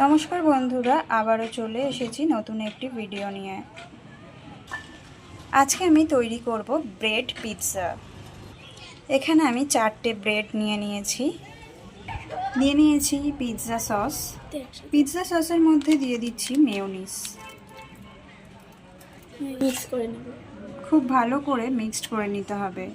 নমস্কার বন্ধুরা আবারও চলে এসেছি নতুন একটি ভিডিও নিয়ে। আজকে আমি তৈরি করব ব্রেড পিৎজা। এখানে আমি চারটে ব্রেড নিয়ে নিয়েছি। নিয়ে নিয়েছি পিৎজা সস। পিৎজা সসের মধ্যে দিয়ে দিচ্ছি নেব। খুব ভালো করে মিক্সড করে নিতে হবে।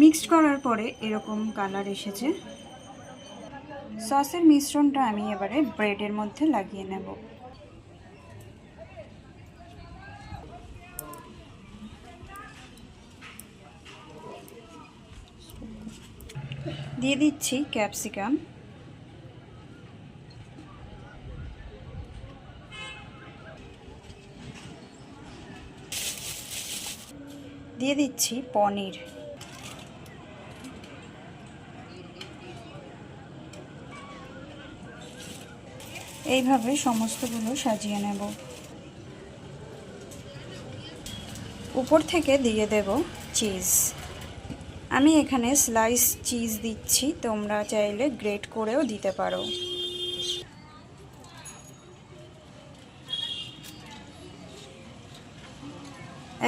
মিক্সড করার পরে এরকম কালার এসেছে। সসের মিশ্রণটা আমি এবারে ব্রেডের মধ্যে লাগিয়ে নেব। দিয়ে দিচ্ছি ক্যাপসিকাম। দিয়ে দিচ্ছি পনির। এইভাবে সমস্তগুলো সাজিয়ে নেব। উপর থেকে দিয়ে দেব চিজ। আমি এখানে স্লাইস চিজ দিচ্ছি, তোমরা চাইলে গ্রেট করেও দিতে পারো।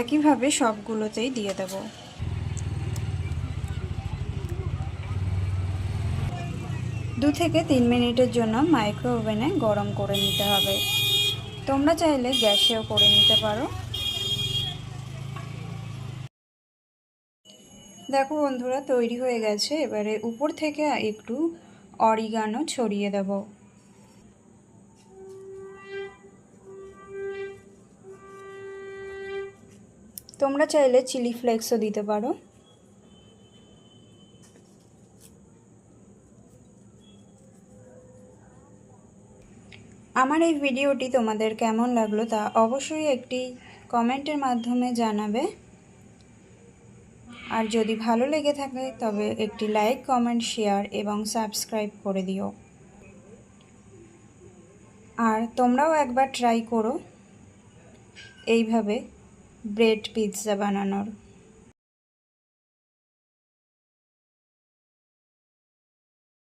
একইভাবে সবগুলোতেই দিয়ে দেব। দু থেকে তিন মিনিটের জন্য মাইক্রো ওভেনে গরম করে নিতে হবে। তোমরা চাইলে গ্যাসেও করে নিতে পারো। দেখো বন্ধুরা, তৈরি হয়ে গেছে। এবারে উপর থেকে একটু অরিগানো ছড়িয়ে দেব। তোমরা চাইলে চিলি ফ্লেক্সও দিতে পারো। আমার এই ভিডিওটি তোমাদের কেমন লাগল তা অবশ্যই একটি কমেন্টের মাধ্যমে জানাবে। আর যদি ভালো লেগে থাকে, তবে একটি লাইক, কমেন্ট, শেয়ার এবং সাবস্ক্রাইব করে দিও। আর তোমরাও একবার ট্রাই করো এইভাবে ব্রেড পিৎজা বানানোর।